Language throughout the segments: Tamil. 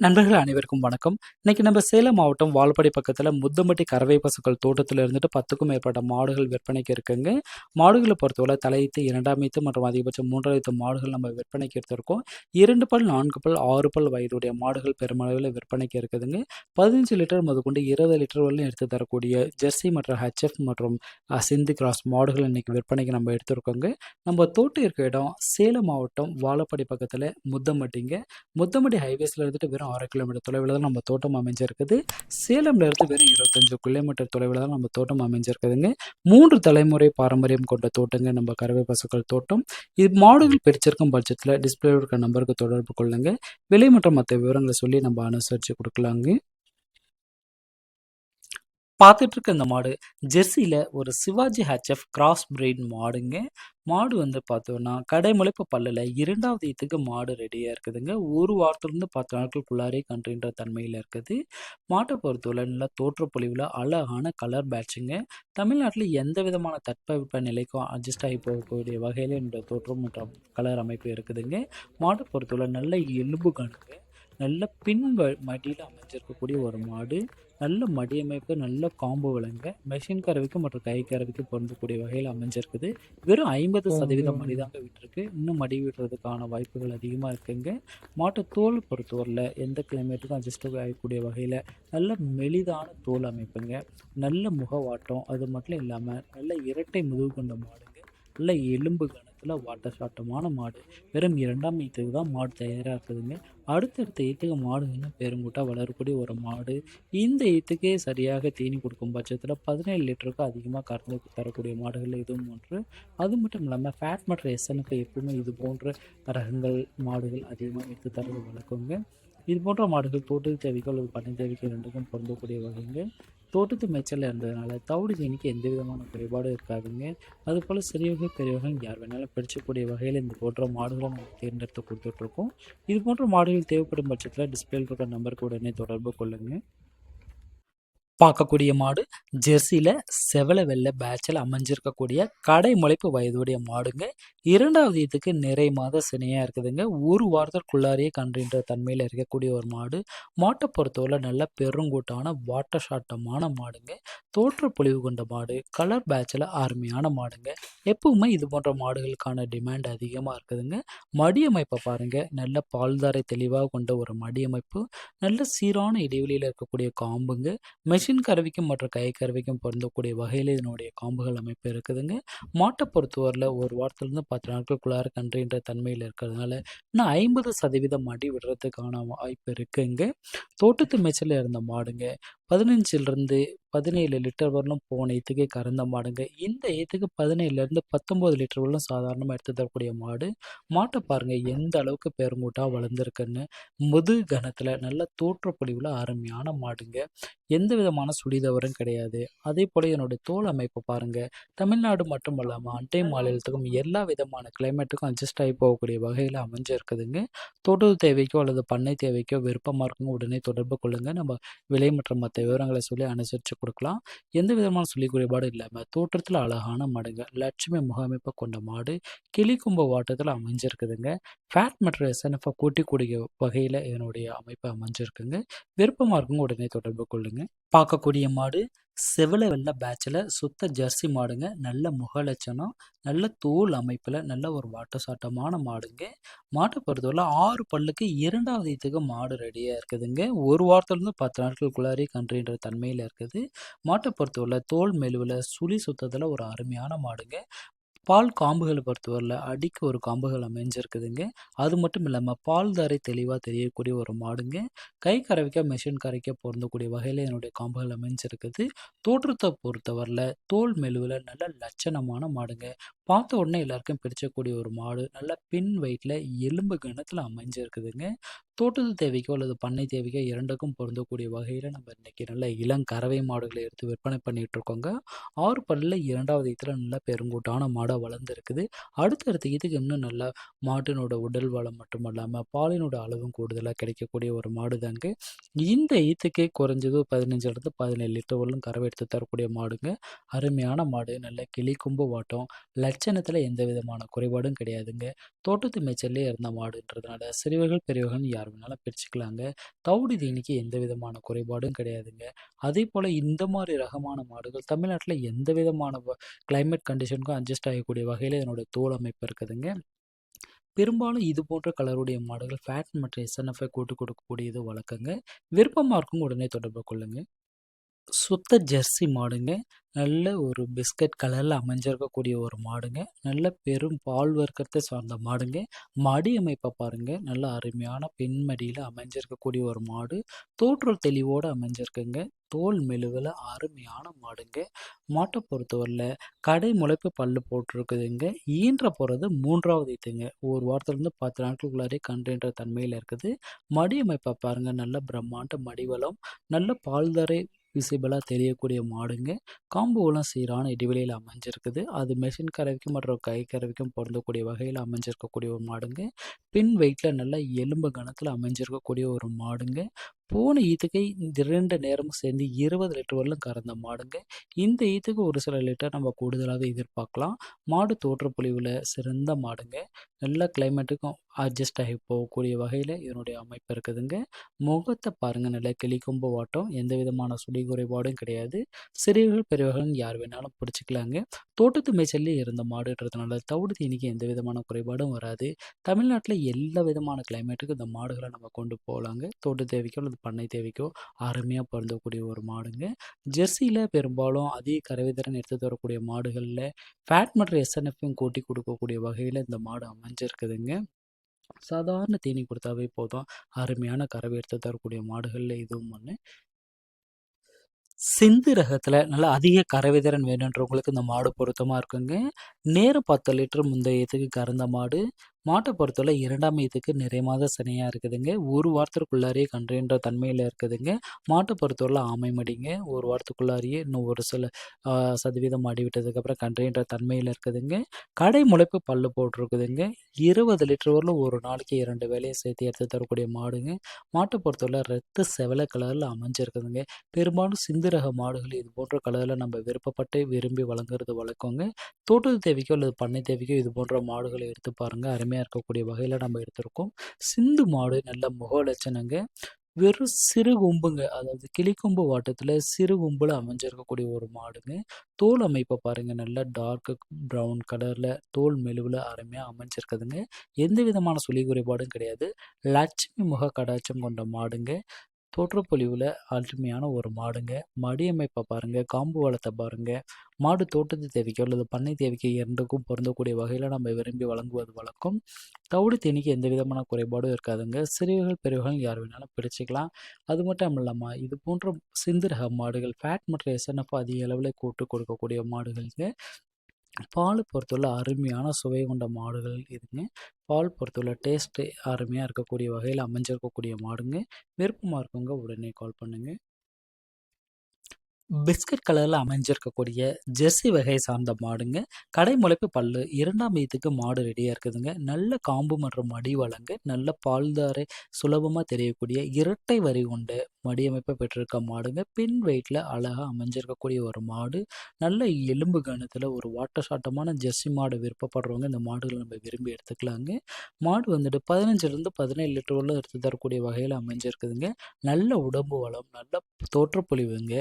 நண்பர்கள் அனைவருக்கும் வணக்கம். இன்னைக்கு நம்ம சேலம் மாவட்டம் வால்பாடி பக்கத்தில் முத்தம்பட்டி கறவை பசுக்கள் தோட்டத்தில் இருந்துட்டு பத்துக்கும் மேற்பட்ட மாடுகள் விற்பனைக்கு இருக்குங்க. மாடுகளை பொறுத்தவரை தலையீத்து இரண்டாம் ஈத்து மற்றும் அதிகபட்சம் மூன்றாயிரத்து மாடுகள் நம்ம விற்பனைக்கு எடுத்திருக்கோம். இரண்டு பல் நான்கு பல் ஆறு பல் வயதுடைய மாடுகள் பெருமளவில் விற்பனைக்கு இருக்குதுங்க. பதினஞ்சு லிட்டர் முதற்கொண்டு இருபது லிட்டர் வரலும் எடுத்து தரக்கூடிய ஜெர்சி மற்றும் ஹெச்எஃப் மற்றும் சிந்து கிராஸ் மாடுகள் இன்னைக்கு விற்பனைக்கு நம்ம எடுத்திருக்கோங்க. நம்ம தோட்டம் இருக்க இடம் சேலம் மாவட்டம் வாழப்பாடி பக்கத்தில் முத்தம்பட்டிங்க. முத்தம்பட்டி ஹைவேஸில் இருந்துட்டு வெறும் அரை கிலோமீட்டர் தொலைவில் தான் நம்ம தோட்டம் அமைஞ்சிருக்குது. சேலம்ல இருந்து வெறும் இருபத்தஞ்சு கிலோமீட்டர் தொலைவில் தான் நம்ம தோட்டம் அமைஞ்சிருக்குதுங்க. மூன்று தலைமுறை பாரம்பரியம் கொண்ட தோட்டங்க நம்ம கறவை பசுக்கள் தோட்டம். இது மாடுகள் பிரிச்சிருக்கும் பட்சத்தில் டிஸ்பிளே இருக்க நம்பருக்கு தொடர்பு கொள்ளுங்க. விலை மற்றும் மற்ற விவரங்களை சொல்லி நம்ம அனுசரித்து கொடுக்கலாங்க. பார்த்துட்டு இருக்க இந்த மாடு. ஜெர்சியில் ஒரு சிவாஜி ஹெச்எஃப் கிராஸ் பிரீட் மாடுங்க. மாடு வந்து பார்த்தோன்னா கடைமுளைப்பு பல்லில் இரண்டாவது இதுக்கு மாடு ரெடியாக இருக்குதுங்க. ஒரு வாரத்துலேருந்து பத்து நாட்களுக்குள்ளாரே கன்றுன்ற தன்மையில் இருக்குது. மாட்டை பொறுத்தவரை நல்லா தோற்றப்பொழிவில் அழகான கலர் பேட்சுங்க தமிழ்நாட்டில் எந்த விதமான தட்பவெப்ப நிலைக்கும் அட்ஜஸ்ட் ஆகி போகக்கூடிய வகையில் என்னோட தோற்றம் மற்றும் கலர் அமைப்பு இருக்குதுங்க. மாட்டை பொறுத்தவரை நல்ல எலும்பு கணுங்க நல்ல பின் மடியில் அமைஞ்சிருக்கக்கூடிய ஒரு மாடு. நல்ல மடியமைப்பு நல்ல காம்பு விலங்க மெஷின் கறவைக்கு மற்றும் கை கறவைக்கு பொருந்தக்கூடிய வகையில் அமைஞ்சிருக்குது. வெறும் ஐம்பது சதவீதம் மடி தாங்க விட்டுருக்கு. இன்னும் மடி விடுறதுக்கான வாய்ப்புகள் அதிகமாக இருக்குங்க. மாட்டு தோல் பொறுத்தவரையில் எந்த கிளைமேட்டுக்கும் அட்ஜஸ்ட் ஆகக்கூடிய வகையில் நல்ல மெலிதான தோல் அமைப்புங்க. நல்ல முகவாட்டம் அது மட்டும் இல்லாமல் நல்ல இரட்டை முதுகு கொண்ட மாடுங்க. நல்ல எலும்பு இடத்துல வாட்ட சாட்டமான மாடு. வெறும் இரண்டாம் ஈத்துக்கு தான் மாடு தயாராக இருக்குதுங்க. அடுத்தடுத்த ஈத்துக்கு மாடுகள்லாம் பெருங்கூட்டாக வளரக்கூடிய ஒரு மாடு. இந்த ஈத்துக்கே சரியாக தீனி கொடுக்கும் பட்சத்தில் பதினேழு லிட்டருக்கு அதிகமாக கறந்து தரக்கூடிய மாடுகள் இதுவும் ஒன்று. அது மட்டும் இல்லாமல் ஃபேட் மற்றும் எஸ்எனுக்கு எப்பவுமே இது போன்ற ரகங்கள் மாடுகள் அதிகமாக எடுத்து தரது வளர்க்குங்க இது போன்ற மாடுகள் தோட்டத்து தேவைக்கோ அல்லது பண்ணை தேவைக்கோ ரெண்டுக்கும் பொருந்தக்கூடிய வகைங்க. தோட்டத்து மேய்ச்சலில் இருந்ததுனால தவிடு தீனிக்கு எந்த விதமான குறைபாடும் இருக்காதுங்க. அதுபோல் சிறியவர்கள் பெரியவர்கள் யார் வேணாலும் பிடிச்சக்கூடிய வகையில் இந்த போன்ற மாடுகளை நம்ம தேர்ந்தெடுத்து கொடுத்துட்ருக்கோம். இது போன்ற மாடுகள் தேவைப்படும் பட்சத்தில் டிஸ்பிளேல இருக்கிற நம்பருக்கு உடனே தொடர்பு கொள்ளுங்கள் பார்க்கக்கூடிய மாடு ஜெர்சியில் செவல வெள்ளை பேட்சில் அமைஞ்சிருக்கக்கூடிய கடை முளைப்பு வயதுடைய மாடுங்க. இரண்டாவது இதுக்கு நிறை மாத சினையாக இருக்குதுங்க. ஒரு வாரத்திற்குள்ளாரியே கன்றுன்ற தன்மையில் இருக்கக்கூடிய ஒரு மாடு. மாட்டை பொறுத்தவரை நல்ல பெருங்கூட்டான வாட்ட சாட்டமான மாடுங்க. தோற்ற பொழிவு கொண்ட மாடு. கலர் பேட்சில் அருமையான மாடுங்க. எப்பவுமே இது போன்ற மாடுகளுக்கான டிமாண்ட் அதிகமாக இருக்குதுங்க. மடியமைப்பை பாருங்கள் நல்ல பால்தாரை தெளிவாக கொண்ட ஒரு மடியமைப்பு நல்ல சீரான இடைவெளியில் இருக்கக்கூடிய காம்புங்க. மெஷின் கருவிக்கும் மற்றும் கை கருவிக்கும் பொருந்தக்கூடிய வகையில் இதனுடைய காம்புகள் அமைப்பு இருக்குதுங்க. மாட்டை பொறுத்தவரையில் ஒரு வாரத்துலேருந்து பத்து நாட்களுக்குள்ளார கன்றுன்ற தன்மையில் இருக்கிறதுனால இன்னும் ஐம்பது சதவீதம் மடி விடுறதுக்கான வாய்ப்பு இருக்குங்க. தோட்டத்து மேய்ச்சலில் இருந்த மாடுங்க பதினஞ்சிலிருந்து பதினேழு லிட்டர் வரலும் போன ஈத்துக்கே கறந்த மாடுங்க. இந்த ஈத்துக்கு பதினேழுலேருந்து பத்தொம்போது லிட்டர் வரலும் சாதாரணமாக எடுத்து தரக்கூடிய மாடு. மாட்டை பாருங்கள் எந்த அளவுக்கு பெருங்கூட்டாக வளர்ந்துருக்குன்னு. முது கணத்தில் நல்ல தோற்றப்பொழிவில் அருமையான மாடுங்க. எந்த விதமான சுழிதவறும் கிடையாது. அதே போல் என்னுடைய தோல் அமைப்பை பாருங்கள் தமிழ்நாடு மட்டும் இல்லாமல் அண்டை மாநிலத்துக்கும் எல்லா விதமான கிளைமேட்டுக்கும் அட்ஜஸ்ட் ஆகி போகக்கூடிய வகையில் அமைஞ்சிருக்குதுங்க. தோட்டத்து தேவைக்கோ அல்லது பண்ணை தேவைக்கோ விருப்பமாக இருக்குங்க. உடனே தொடர்பு கொள்ளுங்கள் நம்ம விலை மற்றும் மற்ற விவரங்களை சொல்லி அனுசரித்து கொடுக்கலாம். எந்த விதமான சொல்லி குறைபாடும் இல்லாமல் தோற்றத்தில் அழகான மாடுங்க லட்சுமி முகமைப்பை கொண்ட மாடு கிளிக்கும்ப வாட்டத்தில் அமைஞ்சிருக்குதுங்க. ஃபேட் மற்றும் எஸ்என்எஃப்பை கூட்டிக்கூடிய வகையில் இதனுடைய அமைப்பு அமைஞ்சிருக்குங்க. விருப்பமாக இருக்குங்க உடனே தொடர்பு கொள்ளுங்க. பார்க்கக்கூடிய மாடு செவல வெள்ள பேட்சில் சுத்த ஜெர்சி மாடுங்க. நல்ல முகலட்சணம் நல்ல தோல் அமைப்பில் நல்ல ஒரு வாட்டசாட்டமான மாடுங்க. மாட்டை பொறுத்தவரை ஆறு பல்லுக்கு இரண்டாவது இதுக்கு மாடு ரெடியாக இருக்குதுங்க. ஒரு வாரத்துலேருந்து பத்து நாட்களுக்குள்ளாரே கன்றுன்ற தன்மையில் இருக்குது. மாட்டை பொறுத்தவரை தோல் மெலுவில் சுழி சுத்தத்தில் ஒரு அருமையான மாடுங்க. பால் காம்புகளை பொறுத்தவரையில் அடிக்கு ஒரு காம்புகள் அமைஞ்சிருக்குதுங்க. அது மட்டும் இல்லாமல் பால் தாரை தெளிவாக தெரியக்கூடிய ஒரு மாடுங்க. கை கறவைக்க மிஷின் கரைக்க பொருந்தக்கூடிய வகையில் என்னுடைய காம்புகள் அமைஞ்சிருக்குது. தோற்றத்தை பொறுத்தவரையில் தோல் மெலுவில் நல்ல லட்சணமான மாடுங்க. பார்த்த உடனே எல்லாருக்கும் பிடிச்சக்கூடிய ஒரு மாடு. நல்ல பின் வெயிட்டில் எலும்பு கணத்தில் அமைஞ்சிருக்குதுங்க. தோட்டத்து தேவைக்கோ அல்லது பண்ணை தேவைக்கோ இரண்டுக்கும் பொருந்தக்கூடிய வகையில் நம்ம இன்றைக்கி நல்ல இளங்கறவை மாடுகளை எடுத்து விற்பனை பண்ணிகிட்டு இருக்கோங்க. ஆறு பல்லில் இரண்டாவது இதில் நல்ல பெருங்கூட்டான மாடாக வளர்ந்துருக்குது. அடுத்தடுத்த இதுக்கு இன்னும் நல்லா மாட்டினோட உடல் வளம் மட்டும் இல்லாமல் பாலினோட அளவும் கூடுதலாக கிடைக்கக்கூடிய ஒரு மாடு தாங்க இந்த ஈத்துக்கே குறைஞ்சது பதினஞ்சுலேருந்து பதினேழு லிட்டர் வரலும் கறவை எடுத்து தரக்கூடிய மாடுங்க. அருமையான மாடு. நல்ல கிளி கொம்பு வாட்டம் லட்சணத்தில் எந்த விதமான குறைபாடும் கிடையாதுங்க. தோட்டத்து மேய்ச்சல்லே இருந்த மாடுன்றதுனால சிறுவர்கள் பெரியவர்கள் யார் வேணாலும் பிரிச்சுக்கலாங்க. தவிடு தீனிக்கு எந்த விதமான குறைபாடும் கிடையாதுங்க. அதே போல் இந்த மாதிரி ரகமான மாடுகள் தமிழ்நாட்டில் எந்த விதமான கிளைமேட் கண்டிஷனுக்கும் அட்ஜஸ்ட் ஆகக்கூடிய வகையில் இதனோட தோல் அமைப்பு இருக்குதுங்க. பெரும்பாலும் இது போன்ற கலருடைய மாடுகள் ஃபேட் மற்றும் எஸ்என்எஃப்ஐ கூட்டு கொடுக்கக்கூடியது வழக்கங்க. விருப்பமாக இருக்கும் உடனே தொடர்பு கொள்ளுங்க. சுத்த ஜெர்சி மாடுங்க. நல்ல ஒரு பிஸ்கட் கலரில் அமைஞ்சிருக்கக்கூடிய ஒரு மாடுங்க. நல்ல பெரும் பால் வர்க்கத்தை சார்ந்த மாடுங்க. மடி அமைப்பை பாருங்க. நல்ல அருமையான பெண்மடியில் அமைஞ்சிருக்கக்கூடிய ஒரு மாடு. தோற்றல் தெளிவோடு அமைஞ்சிருக்குங்க. தோல் மெழுவில் அருமையான மாடுங்க. மாட்டை பொறுத்தவரையில் கடை முளைப்பு பல்லு போட்டிருக்குதுங்க. ஈன்ற போகிறது மூன்றாவது இதுங்க ஒரு வாரத்துலேருந்து பத்து நாட்களுக்குள்ளாரே கன்றுன்ற தன்மையில் இருக்குது. மடி அமைப்பை பாருங்கள் நல்ல பிரம்மாண்ட மடிவளம். நல்ல பால்தரை விசிபிளாக தெரியக்கூடிய மாடுங்க. காம்புவெல்லாம் சீரான இடைவெளியில் அமைஞ்சிருக்குது. அது மெஷின் கறவைக்கும் மற்றும் கை கறவைக்கும் பொருந்தக்கூடிய வகையில் அமைஞ்சிருக்கக்கூடிய ஒரு மாடுங்க. பின் வெயிட்டில் நல்ல எலும்பு கணத்தில் அமைஞ்சிருக்கக்கூடிய ஒரு மாடுங்க. போன ஈத்துக்கு ரெண்டு நேரமும் சேர்ந்து இருபது லிட்டர் வரலும் கறந்த மாடுங்க. இந்த ஈத்துக்கு ஒரு சில லிட்டர் நம்ம கூடுதலாக எதிர்பார்க்கலாம். மாடு தோற்றப்பொழிவில் சிறந்த மாடுங்க. நல்ல கிளைமேட்டுக்கும் அட்ஜஸ்ட் ஆகி போகக்கூடிய வகையில் இதனுடைய அமைப்பு இருக்குதுங்க. முகத்தை பாருங்கள் நல்ல கிளிக்கொம்பு வாட்டம். எந்த விதமான சுடி குறைபாடும் கிடையாது. சிறியவர்கள் பெரியவர்கள் யார் வேணாலும் பிடிச்சிக்கலாங்க. தோட்டத்து மேய்ச்சல்லே இருந்த மாடுன்றதுனால தவிடு தீனிக்கு எந்த விதமான குறைபாடும் வராது. தமிழ்நாட்டில் எல்லா விதமான கிளைமேட்டுக்கும் இந்த மாடுகளை நம்ம கொண்டு போகலாங்க. தோட்ட தேவைக்கு அல்லது பண்ணை தேவைக்கோ அருமையாக பொருந்தக்கூடிய ஒரு மாடுங்க. ஜெர்சியில் பெரும்பாலும் அதிக கறவைத்திறன் எடுத்து தரக்கூடிய மாடுகளில் ஃபேட் மற்றும் எஸ்என்எஃப்பையும் கூட்டி கொடுக்கக்கூடிய வகையில் இந்த மாடு அமைஞ்சிருக்குதுங்க. சாதாரண தீனி கொடுத்தாவே போதும். அருமையான கறவை எடுத்து தரக்கூடிய மாடுகளில் இதுவும் ஒன்று சிந்து ரகத்தில் நல்லா அதிக கறவைத்திறன் வேணுன்றவங்களுக்கு இந்த மாடு பொருத்தமாக இருக்குங்க. நேரம் பத்து லிட்டர் முந்தையத்துக்கு கறந்த மாடு. மாட்டை பொறுத்தவரை இரண்டாம் இதுக்கு நிறைய மாத சனியாக இருக்குதுங்க. ஒரு வாரத்திற்குள்ளாரியே கன்றுன்ற தன்மையில் இருக்குதுங்க. மாட்டை பொறுத்தவரை ஆமை மடிங்க ஒரு வாரத்துக்குள்ளாரியே இன்னும் ஒரு சில சதவீதம் அடிவிட்டதுக்கப்புறம் கன்றுன்ற தன்மையில் இருக்குதுங்க. கடை முளைப்பு பல்லு போட்டிருக்குதுங்க. இருபது லிட்டர் வரலும் ஒரு நாளைக்கு இரண்டு வேலையை சேர்த்து எடுத்து தரக்கூடிய மாடுங்க. மாட்டை பொறுத்தவரை ரத்த செவலை கலரில் அமைஞ்சிருக்குதுங்க. பெரும்பாலும் சிந்து ரக மாடுகள் இது போன்ற கலரில் நம்ம விருப்பப்பட்டு விரும்பி வழங்குறது வழக்கங்க. தோட்டத்து தேவைக்கோ அல்லது பண்ணை தேவைக்கோ இது போன்ற மாடுகளை எடுத்து பாருங்கள் அருமையாக அருமையாக இருக்கக்கூடிய வகையில் நம்ம எடுத்திருக்கோம். சிந்து மாடு நல்ல முக லட்சணங்க. வெறும் சிறு கொம்புங்க. அதாவது கிளிக்கொம்பு வாட்டத்தில் சிறு கொம்பில் அமைஞ்சிருக்கக்கூடிய ஒரு மாடுங்க. தோல் அமைப்பை பாருங்கள் நல்லா டார்க்கு ப்ரௌன் கலரில் தோல் மெழுவில் அருமையாக அமைஞ்சிருக்குதுங்க. எந்த விதமான சுழி குறைபாடும் கிடையாது. லட்சுமி முக கடாச்சம் கொண்ட மாடுங்க. தோற்றப்பொழிவில் அருமையான ஒரு மாடுங்க. மடியமைப்பை பாருங்கள் காம்பு வளத்தை பாருங்கள் மாடு தோட்டத்து தேவைக்கோ அல்லது பண்ணை தேவைக்கு இரண்டுக்கும் பொருந்தக்கூடிய வகையில் நம்ம விரும்பி வழங்குவது வழக்கம். தவிடு தேனிக்கு எந்த விதமான குறைபாடும் இருக்காதுங்க. சிறியவர்கள் பெரியவர்கள் யார் வேணாலும் பிடிச்சிக்கலாம் அது மட்டும் இல்லாமல் இது போன்ற சிந்திரக மாடுகள் ஃபேட் மற்றும் எஸ்என்எஃப் அதிக அளவில் கூட்டு கொடுக்கக்கூடிய மாடுகளுக்கு பால் பொறுத்துள்ள அருமையான சுவை கொண்ட மாடுகள் இதுங்க. பால் பொறுத்துள்ள டேஸ்ட்டு அருமையாக இருக்கக்கூடிய வகையில் அமைஞ்சிருக்கக்கூடிய மாடுங்க. விருப்பமாக இருக்கவங்க உடனே கால் பண்ணுங்கள் பிஸ்கட் கலரில் அமைஞ்சிருக்கக்கூடிய ஜெர்சி வகை சார்ந்த மாடுங்க. கடை முளைப்பு பல்லு இரண்டாம் வீத்துக்கு மாடு ரெடியாக இருக்குதுங்க. நல்ல காம்பு மற்றும் மடி வழங்கு நல்ல பால்தாரை சுலபமாக தெரியக்கூடிய இரட்டை வரி கொண்டு மடியமைப்பை பெற்றிருக்க மாடுங்க. பின் வெயிட்டில் அழகாக அமைஞ்சிருக்கக்கூடிய ஒரு மாடு. நல்ல எலும்பு கணத்தில் ஒரு வாட்ட சாட்டமான ஜெர்சி மாடு விருப்பப்படுறவங்க இந்த மாடுகளை நம்ம விரும்பி எடுத்துக்கலாங்க. மாடு வந்துட்டு பதினஞ்சுலேருந்து பதினேழு லிட்டர் உள்ள எடுத்து தரக்கூடிய வகையில் அமைஞ்சிருக்குதுங்க. நல்ல உடம்பு வளம் நல்ல தோற்றப்பொழிவுங்க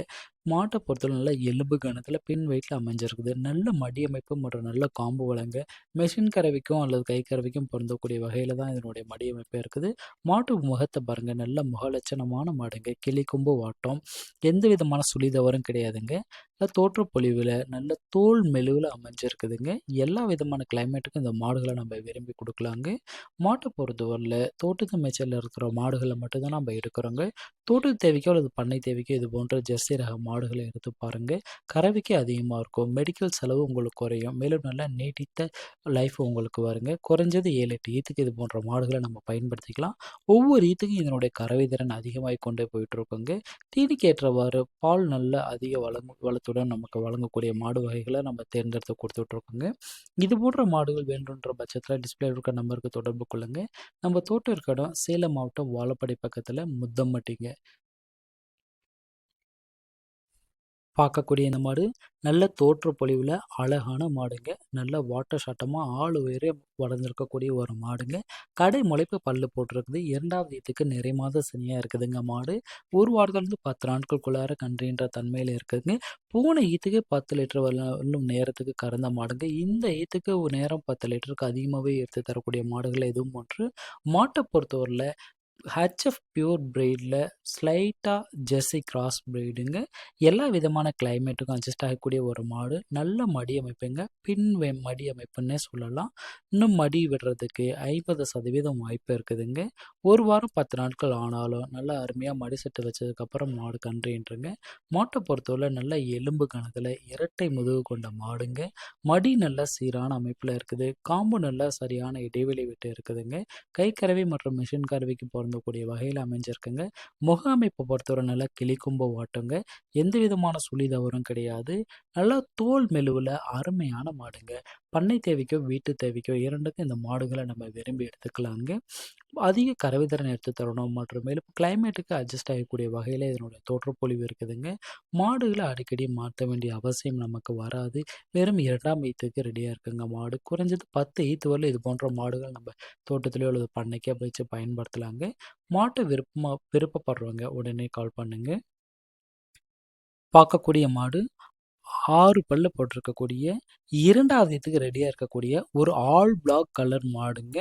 மாட்டை பொறுத்தவரை நல்ல எலும்பு கணத்தில் பின் வெயிட்டில் அமைஞ்சிருக்குது. நல்ல மடியமைப்பு மற்றும் நல்ல காம்பு வழங்க மெஷின் கறவைக்கும் அல்லது கை கறவைக்கும் பொருந்தக்கூடிய வகையில் தான் இதனுடைய மடியமைப்பு இருக்குது. மாட்டு முகத்தை பாருங்கள் நல்ல முகலட்சணமான மாடுங்க. கிளி கொம்பு வாட்டம் எந்த விதமான சுழிதவரும் கிடையாதுங்க. நல்ல தோற்றப்பொழிவில் நல்ல தோல் மெழுவில் அமைஞ்சிருக்குதுங்க. எல்லா விதமான கிளைமேட்டுக்கும் இந்த மாடுகளை நம்ம விரும்பி கொடுக்கலாங்க. மாட்டை பொறுத்தவரையில் தோட்டத்து மேய்ச்சலில் இருக்கிற மாடுகளை மட்டும்தான் நம்ம எடுக்கிறோங்க தோட்டத்து தேவைக்கோ அல்லது பண்ணை தேவைக்கோ இது போன்ற ஜெர்சி ரக மாடுகளை எடுத்து பாருங்கள் கறவைக்கு அதிகமாக இருக்கும். மெடிக்கல் செலவு உங்களுக்கு குறையும். மேலும் நல்லா நீட்டித்த லைஃப் உங்களுக்கு வருங்க. குறைஞ்சது ஏழு எட்டு ஈத்துக்கு இது போன்ற மாடுகளை நம்ம பயன்படுத்திக்கலாம். ஒவ்வொரு ஈத்துக்கும் இதனுடைய கறவை திறன் அதிகமாகி கொண்டே போயிட்டு இருக்கோங்க தீனிக்கு ஏற்றவாறு பால் நல்ல அதிக வளம் வளத்துடன் நமக்கு வழங்கக்கூடிய மாடு வகைகளை நம்ம தேர்ந்தெடுத்து கொடுத்துட்ருக்கோங்க இது போன்ற மாடுகள் வேண்டுன்ற பட்சத்தில் டிஸ்பிளே இருக்க நம்பருக்கு தொடர்பு கொள்ளுங்கள் நம்ம தோட்டம் இருக்க இடம் சேலம் மாவட்டம் வாழப்படி பக்கத்தில் முத்தம்பட்டிங்க பார்க்கக்கூடிய இந்த மாடு நல்ல தோற்ற அழகான மாடுங்க. நல்ல வாட்டர் சாட்டமாக ஆள் உயரே வளர்ந்துருக்கக்கூடிய ஒரு மாடுங்க. கடை முளைப்பு பல்லு போட்டிருக்குது. இரண்டாவது ஈத்துக்கு நிறை மாத சனியாக இருக்குதுங்க மாடு. ஒரு வாரத்துலேருந்து பத்து நாட்களுக்குள்ளார கன்றுன்ற தன்மையில் இருக்குதுங்க. பூனை ஈத்துக்கு பத்து லிட்டர் வரலும் நேரத்துக்கு கறந்த மாடுங்க. இந்த ஈத்துக்கு நேரம் பத்து லிட்டருக்கு அதிகமாகவே எடுத்து தரக்கூடிய மாடுகள் எதுவும் ஒன்று. மாட்டை பொறுத்தவரையில் ஹெச்எஃப் பியூர் ப்ரீடில் ஸ்லைட்டாக ஜெர்சி கிராஸ் ப்ரீடுங்க எல்லா விதமான கிளைமேட்டுக்கும் அட்ஜஸ்ட் ஆகக்கூடிய ஒரு மாடு. நல்ல மடி அமைப்புங்க. பின் வெ மடி அமைப்புன்னே சொல்லலாம். இன்னும் மடி விடுறதுக்கு ஐம்பது சதவீதம் வாய்ப்பு இருக்குதுங்க. ஒரு வாரம் பத்து நாட்கள் ஆனாலும் நல்லா அருமையாக மடி செட்டு வச்சதுக்கப்புறம் மாடு கன்றுன்றங்க. மாட்டை பொறுத்தவரை நல்ல எலும்பு கணத்தில் இரட்டை முதுகு கொண்ட மாடுங்க. மடி நல்ல சீரான அமைப்பில் இருக்குது. காம்பு நல்லா சரியான இடைவெளி விட்டு இருக்குதுங்க. கை கறவை மற்றும் மிஷின் கறவைக்கு பொருந்தக்கூடிய வகையில் அமைஞ்சிருக்குங்க. முக அமைப்பை பொறுத்தவரை நல்லா கிளிக்கும்பு ஓட்டுங்க. எந்த விதமான சுழி தவறும் கிடையாது. நல்லா தோல் மெலுவில் அருமையான மாடுங்க. பண்ணை தேவைக்கோ வீட்டு தேவைக்கோ இரண்டுக்கும் இந்த மாடுகளை நம்ம விரும்பி எடுத்துக்கலாங்க. அதிக கறவைத்திறன் எடுத்து தரணும் மற்றும் மேலும் கிளைமேட்டுக்கு அட்ஜஸ்ட் ஆகக்கூடிய வகையில் இதனுடைய தோற்றப்பொழிவு இருக்குதுங்க. மாடுகளை அடிக்கடி மாற்ற வேண்டிய அவசியம் நமக்கு வராது. வெறும் இரண்டாம் ஈத்துக்கு ரெடியாக இருக்குங்க மாடு. குறைஞ்சது பத்து ஈத்து வரல இது போன்ற மாடுகள் நம்ம தோட்டத்திலேயோ அல்லது பண்ணைக்கோ வச்சு பயன்படுத்தலாங்க. மாட்டை விருப்பமாக விருப்பப்படுறவங்க உடனே கால் பண்ணுங்க. பார்க்கக்கூடிய மாடு ஆறு பல்லு போட்டிருக்கக்கூடிய இரண்டாவது இதுக்கு ரெடியாக இருக்கக்கூடிய ஒரு ஆல் பிளாக் கலர் மாடுங்க.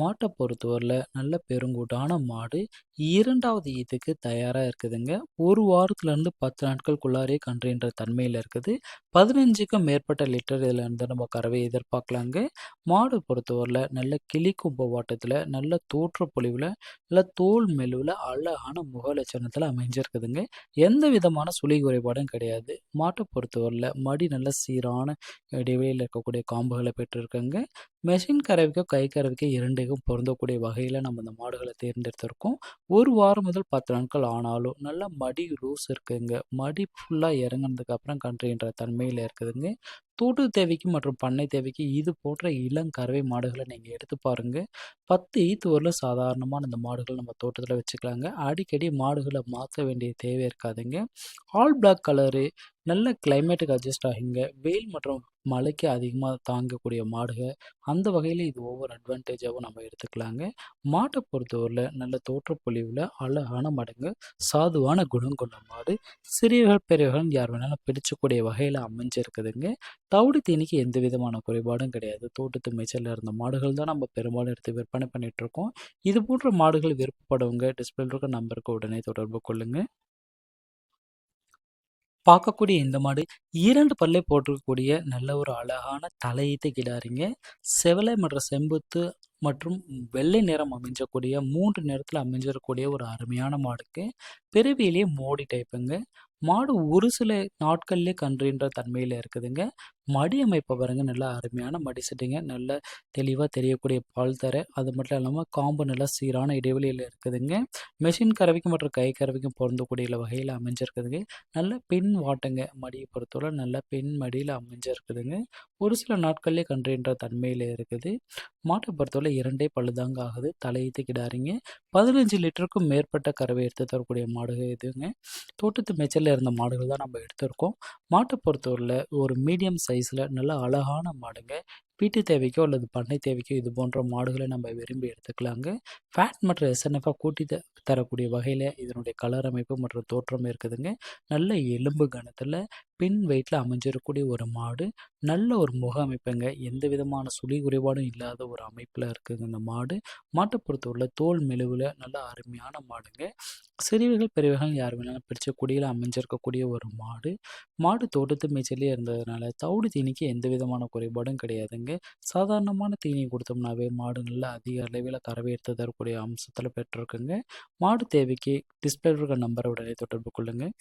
மாட்டை பொறுத்தவரையில் நல்ல பெருங்கூட்டான மாடு. இரண்டாவது ஈத்துக்கு தயாராக இருக்குதுங்க. ஒரு வாரத்துலேருந்து பத்து நாட்களுக்குள்ளாரே கன்றுன்ற தன்மையில் இருக்குது. பதினஞ்சுக்கும் மேற்பட்ட லிட்டர் இதில் இருந்து நம்ம கறவை எதிர்பார்க்கலாங்க. மாடு பொறுத்தவரையில் நல்ல கிளி கும்ப நல்ல தோற்ற பொழிவில் நல்ல தோல் மெலுவில் அழகான முக லட்சணத்தில் அமைஞ்சிருக்குதுங்க. எந்த விதமான சுழி குறைபாடும் கிடையாது. மாட்டை பொறுத்தவரையில் மடி நல்ல சீரான இடைவெளியில் இருக்கக்கூடிய காம்புகளை பெற்றிருக்குங்க. மெஷின் கறவைக்கும் கை கறவைக்கும் இரண்டுக்கும் பொருந்தக்கூடிய வகையில் நம்ம இந்த மாடுகளை தேர்ந்தெடுத்திருக்கோம். ஒரு வாரம் முதல் பத்து நாட்கள் ஆனாலும் நல்லா மடி லூஸ் இருக்குதுங்க மடி ஃபுல்லாக இறங்கினதுக்கு அப்புறம் தன்மையில் இருக்குதுங்க. தோட்டு தேவைக்கு மற்றும் பண்ணை தேவைக்கு இது போன்ற இளங்கறவை மாடுகளை நீங்கள் எடுத்து பாருங்கள் பத்து ஈத்து வரலும் சாதாரணமான இந்த மாடுகள் நம்ம தோட்டத்தில் வச்சுக்கலாங்க. அடிக்கடி மாடுகளை மாற்ற வேண்டிய தேவை இருக்காதுங்க. ஆல் பிளாக் கலரு நல்ல கிளைமேட்டுக்கு அட்ஜஸ்ட் ஆகுங்க. வெயில் மற்றும் மழைக்கு அதிகமாக தாங்கக்கூடிய மாடுக அந்த வகையில் இது ஒவ்வொரு அட்வான்டேஜாகவும் நம்ம எடுத்துக்கலாங்க. மாட்டை பொறுத்தவரையில் நல்ல தோற்றப்பொழிவில் அழகான மாடுங்க சாதுவான குணம் கொண்ட மாடு சிறியவர்கள் பெரியவர்கள் யார் வேணாலும் பிடிச்சக்கூடிய வகையில் அமைஞ்சிருக்குதுங்க. தவிடு தீனிக்கு எந்த விதமான குறைபாடும் கிடையாது. தோட்டத்து மேய்ச்சலில் இருந்த மாடுகள் தான் நம்ம பெரும்பாலும் எடுத்து விற்பனை பண்ணிகிட்ருக்கோம் இது போன்ற மாடுகள் விருப்பப்படுவங்க டிஸ்பிளே இருக்க நம்பருக்கு உடனே தொடர்பு கொள்ளுங்கள் பார்க்கக்கூடிய இந்த மாடு இரண்டு பல்லை போட்டிருக்கக்கூடிய நல்ல ஒரு அழகான தலையீட்டு கிடாரிங்க. செவலை மற்றும் செம்புத்து மற்றும் வெள்ளை நிறம் அமைஞ்சக்கூடிய மூன்று நிறத்தில் அமைஞ்சிடக்கூடிய ஒரு அருமையான மாடுக்கு பிறவியிலேயே மோடி டைப்புங்க மாடு ஒரு சில நாட்கள்லேயே கன்றுன்ற தன்மையில் இருக்குதுங்க. மடி அமைப்பை பாருங்க நல்லா அருமையான மடி செட்டுங்க நல்ல தெளிவாக தெரியக்கூடிய பால் தர. அது மட்டும் இல்லாமல் காம்பு நல்லா சீரான இடைவெளியில் இருக்குதுங்க. மெஷின் கறவைக்கும் மற்றும் கை கறவைக்கும் பொருந்தக்கூடிய வகையில் அமைஞ்சிருக்குதுங்க. நல்ல பெண் வாட்டுங்க மடியை பொறுத்தவரை நல்ல பெண் மடியில் அமைஞ்சிருக்குதுங்க. ஒரு சில நாட்கள்லேயே கன்றுன்ற தன்மையில் இருக்குது. மாட்டை பொறுத்தவரை இரண்டே பழுதாங்க ஆகுது. தலையீத்து கிடாரிங்க பதினஞ்சு லிட்டருக்கும் மேற்பட்ட கறவை எடுத்து தரக்கூடிய மாடுகள் இதுங்க. தோட்டத்து மேய்ச்சலில் இருந்த மாடுகள் தான் நம்ம எடுத்திருக்கோம். மாட்டை பொறுத்தவரையில் ஒரு மீடியம் சைஸில் நல்ல அழகான மாடுங்க வீட்டு தேவைக்கோ அல்லது பண்ணை தேவைக்கோ இது போன்ற மாடுகளை நம்ம விரும்பி எடுத்துக்கலாங்க. ஃபேட் மற்றும் எஸ்என்எஃபாக கூட்டி த தரக்கூடிய வகையில் இதனுடைய கலர் அமைப்பு மற்றும் தோற்றம் இருக்குதுங்க. நல்ல எலும்பு கணத்தில் பின் வெயிட்டில் அமைஞ்சிருக்கக்கூடிய ஒரு மாடு. நல்ல ஒரு முக அமைப்புங்க. எந்த விதமான சுழி குறைபாடும் இல்லாத ஒரு அமைப்பில் இருக்குதுங்க இந்த மாடு. மாட்டை பொறுத்தவரை தோல் மெழுவில் நல்ல அருமையான மாடுங்க. சிறியவர்கள் பெரியவர்கள் யார் வேணாலும் பிடிச்ச குடியில் அமைஞ்சிருக்கக்கூடிய ஒரு மாடு. மாடு தோட்டத்து மேய்ச்சலே இருந்ததுனால தவிடு தீனிக்கு எந்த விதமான குறைபாடும் கிடையாதுங்க. சாதாரணமான தீனி கொடுத்தோம்னாவே மாடு நல்லா அதிக அளவில் கறவை தரக்கூடிய அம்சத்தில் பெற்றிருக்குங்க. மாடு தேவைக்கு டிஸ்பிளே இருக்கிற நம்பரை உடனே தொடர்பு கொள்ளுங்கள்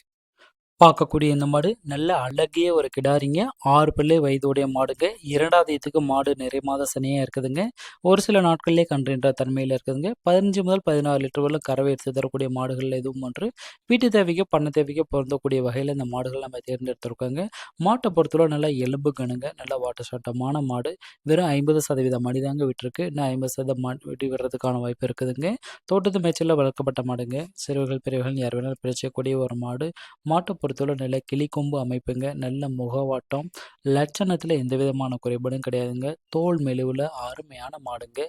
பார்க்கக்கூடிய இந்த மாடு நல்ல அழகிய ஒரு கிடாரிங்க. ஆறு பிள்ளை வயதுடைய மாடுங்க. இரண்டாவது இதுக்கு மாடு நிறைய மாத சனியாக இருக்குதுங்க. ஒரு சில நாட்கள்லேயே கன்றுன்ற தன்மையில் இருக்குதுங்க. பதினஞ்சு முதல் பதினாறு லிட்டர் வரல கறவை எடுத்து தரக்கூடிய மாடுகள் எதுவும் ஒன்று. வீட்டு தேவைக்கு பண்ண தேவைக்கு பொருந்தக்கூடிய வகையில் இந்த மாடுகள் நம்ம தேர்ந்தெடுத்திருக்கோங்க. மாட்டை பொறுத்தவரை நல்லா எலும்பு கணுங்க. நல்லா வாட்டர் சாட்டமான மாடு. வெறும் ஐம்பது சதவீதம் மடிதாங்க விட்டுருக்கு. இன்னும் ஐம்பது சதவீதம் மாடு விட்டு விடுறதுக்கான வாய்ப்பு இருக்குதுங்க. தோட்டத்து மேய்ச்சலில் வளர்க்கப்பட்ட மாடுங்க. சிறுவர்கள் பெரியவர்கள் யார் வேணாலும் பிரிச்சக்கூடிய ஒரு மாடு. மாட்டை பொறுத்தவரை நல்ல கிளிக்கொம்பு அமைப்புங்க நல்ல முகவாட்டம் லட்சணத்தில் எந்த விதமான குறைபாடும் கிடையாதுங்க. தோல் மெழுவில் அருமையான மாடுங்க.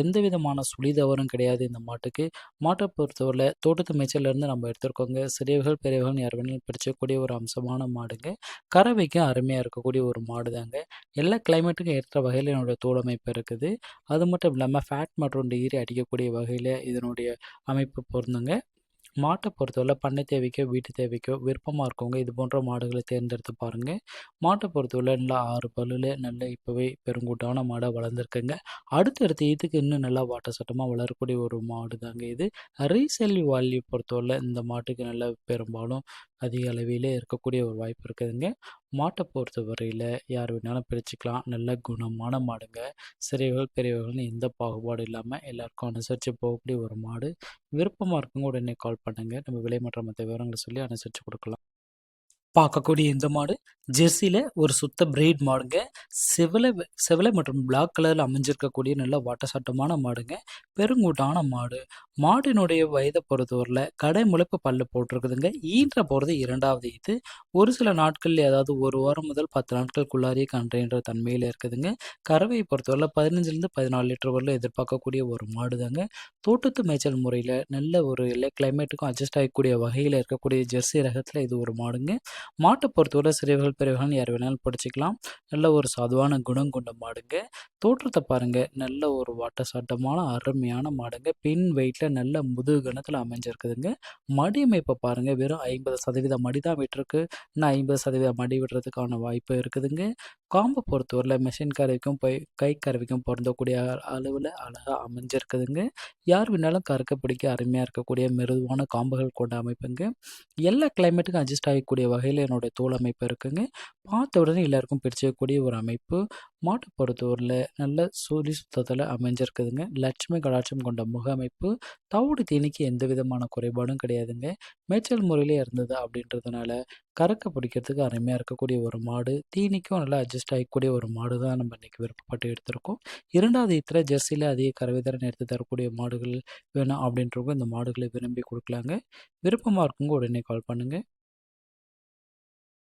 எந்த விதமான சுழி தவறும் கிடையாது இந்த மாட்டுக்கு. மாட்டை பொறுத்தவரை தோட்டத்து மேய்ச்சலேருந்து நம்ம எடுத்துருக்கோங்க. சிறியவர்கள் பெரியவர்கள் யார் வேணாலும் பிடிச்சக்கூடிய ஒரு அம்சமான மாடுங்க. கறவைக்கும் அருமையாக இருக்கக்கூடிய ஒரு மாடு தாங்க எல்லா கிளைமேட்டுக்கும் ஏற்ற வகையில் என்னோடய தோல் அமைப்பு இருக்குது. அது மட்டும் இல்லாமல் ஃபேட் மற்றும் டிகிரி அடிக்கக்கூடிய வகையில் இதனுடைய அமைப்பு பொருந்துங்க. மாட்டை பொறுத்தவரை பண்ணை தேவைக்கோ வீட்டு தேவைக்கோ விருப்பமாக இருக்கவங்க இது போன்ற மாடுகளை தேர்ந்தெடுத்து பாருங்கள் மாட்டை பொறுத்தவரை நல்லா ஆறு பல்லில் நல்ல இப்போவே பெருங்கூட்டான மாடாக வளர்ந்துருக்குங்க. அடுத்தடுத்து இதுக்கு இன்னும் நல்லா வாட்ட சட்டமாக வளரக்கூடிய ஒரு மாடு தாங்க இது. ரீசேல் வால்யூ பொறுத்தவரை இந்த மாட்டுக்கு நல்ல பெரும்பாலும் அதிக அளவிலே இருக்கக்கூடிய ஒரு வாய்ப்பு இருக்குதுங்க. மாட்டை பொறுத்த வரையில் யார் வேணாலும் பிரிச்சுக்கலாம். நல்ல குணமான மாடுங்க. சிறியவர்கள் பெரியவர்கள்னு எந்த பாகுபாடும் இல்லாமல் எல்லாருக்கும் அனுசரித்து போகக்கூடிய ஒரு மாடு. விருப்பமாக இருக்கவங்க உடனே கால் பண்ணுங்கள் நம்ம விலை மற்ற மற்ற விவரங்களை சொல்லி அனுசரித்து கொடுக்கலாம். பார்க்கக்கூடிய இந்த மாடு. ஜெர்சியில் ஒரு சுத்த பிரெய்ட் மாடுங்க. செவலை செவலை மற்றும் பிளாக் கலரில் அமைஞ்சிருக்கக்கூடிய நல்ல வாட்டசாட்டமான மாடுங்க. பெருங்கூட்டான மாடு. மாடினுடைய வயதை பொறுத்தவரையில் கடை முளைப்பு பல்லு போட்டிருக்குதுங்க. ஈன்ற போகிறது இரண்டாவது இது ஒரு சில நாட்களில் ஏதாவது ஒரு வாரம் முதல் பத்து நாட்களுக்குள்ளாரியே கன்றுன்ற தன்மையில் இருக்குதுங்க. கறவையை பொறுத்தவரையில் பதினஞ்சுலேருந்து பதினாலு லிட்டர் வரல எதிர்பார்க்கக்கூடிய ஒரு மாடு தாங்க தோட்டத்து மேய்ச்சல் முறையில் நல்ல ஒரு எல்லா கிளைமேட்டுக்கும் அட்ஜஸ்ட் ஆகக்கூடிய வகையில் இருக்கக்கூடிய ஜெர்சி ரகத்தில் இது ஒரு மாடுங்க. மாட்டை பொறுத்தவரை சிறியவர்கள் பெரியவர்கள் யார் வேணாலும் பிடிச்சிக்கலாம். நல்ல ஒரு சாதுவான குணம் கொண்ட மாடுங்க. தோற்றத்தை பாருங்கள் நல்ல ஒரு வாட்ட சாட்டமான அருமையான மாடுங்க. பின் வெயிட்டில் நல்ல முதுகு கணத்தில் அமைஞ்சிருக்குதுங்க. மடி அமைப்பை பாருங்கள் வெறும் ஐம்பது சதவீதம் மடி தான் விட்டுருக்கு. இன்னும் ஐம்பது சதவீதம் மடி விடுறதுக்கான வாய்ப்பு இருக்குதுங்க. காம்பை பொறுத்தவரையில் மிஷின் கருவிக்கும் போய் கை கருவிக்கும் பொருந்தக்கூடிய அளவில் அழகாக அமைஞ்சிருக்குதுங்க. யார் வேணாலும் கறக்க பிடிக்க அருமையாக இருக்கக்கூடிய மிருதுவான காம்புகள் கொண்ட அமைப்புங்க. எல்லா கிளைமேட்டுக்கும் அட்ஜஸ்ட் ஆகக்கூடிய வகை வகையில் என்னுடைய தோல் அமைப்பு இருக்குங்க. பார்த்த உடனே எல்லாருக்கும் பிடிச்சக்கூடிய ஒரு அமைப்பு. மாட்டு பொறுத்தவரில் நல்ல சூரி சுத்தத்தில் அமைஞ்சிருக்குதுங்க. லட்சுமி கடாட்சம் கொண்ட முக அமைப்பு. தவிடு தீனிக்கு எந்த விதமான குறைபாடும் கிடையாதுங்க. மேய்ச்சல் முறையிலே இருந்தது அப்படின்றதுனால கறக்க பிடிக்கிறதுக்கு அருமையாக இருக்கக்கூடிய ஒரு மாடு. தீனிக்கும் நல்லா அட்ஜஸ்ட் ஆகக்கூடிய ஒரு மாடு தான் நம்ம இன்றைக்கி விருப்பப்பட்டு எடுத்திருக்கோம். இரண்டாவது இத்தனை ஜெர்சியில் அதிக கறவைதரன் எடுத்து தரக்கூடிய மாடுகள் வேணும் அப்படின்றவங்க இந்த மாடுகளை விரும்பி கொடுக்கலாங்க. விருப்பமாக இருக்குங்க உடனே கால் பண்ணுங்கள்